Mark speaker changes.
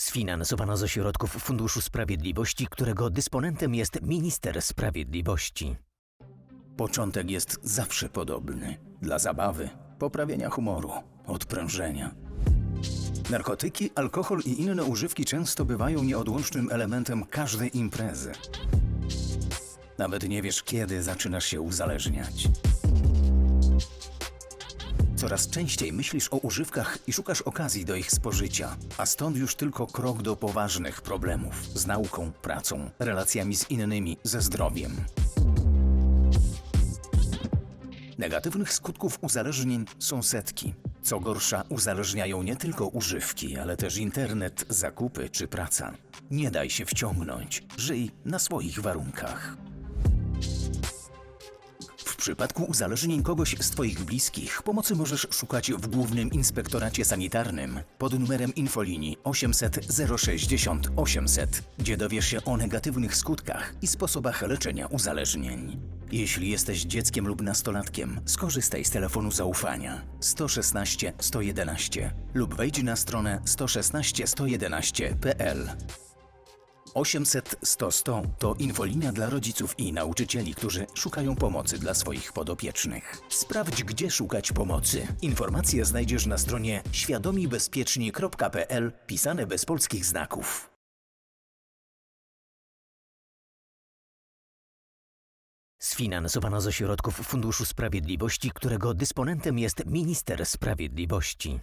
Speaker 1: Sfinansowano ze środków Funduszu Sprawiedliwości, którego dysponentem jest Minister Sprawiedliwości.
Speaker 2: Początek jest zawsze podobny. Dla zabawy, poprawienia humoru, odprężenia. Narkotyki, alkohol i inne używki często bywają nieodłącznym elementem każdej imprezy. Nawet nie wiesz, kiedy zaczynasz się uzależniać. Coraz częściej myślisz o używkach i szukasz okazji do ich spożycia, a stąd już tylko krok do poważnych problemów z nauką, pracą, relacjami z innymi, ze zdrowiem. Negatywnych skutków uzależnień są setki. Co gorsza, uzależniają nie tylko używki, ale też internet, zakupy czy praca. Nie daj się wciągnąć. Żyj na swoich warunkach. Przypadku uzależnień kogoś z Twoich bliskich pomocy możesz szukać w Głównym Inspektoracie Sanitarnym pod numerem infolinii 800 060 800, gdzie dowiesz się o negatywnych skutkach i sposobach leczenia uzależnień. Jeśli jesteś dzieckiem lub nastolatkiem, skorzystaj z telefonu zaufania 116 111 lub wejdź na stronę 116 111.pl. 800 100 100 to infolinia dla rodziców i nauczycieli, którzy szukają pomocy dla swoich podopiecznych. Sprawdź, gdzie szukać pomocy. Informacje znajdziesz na stronie świadomibezpieczni.pl pisane bez polskich znaków.
Speaker 1: Sfinansowano ze środków Funduszu Sprawiedliwości, którego dysponentem jest Minister Sprawiedliwości.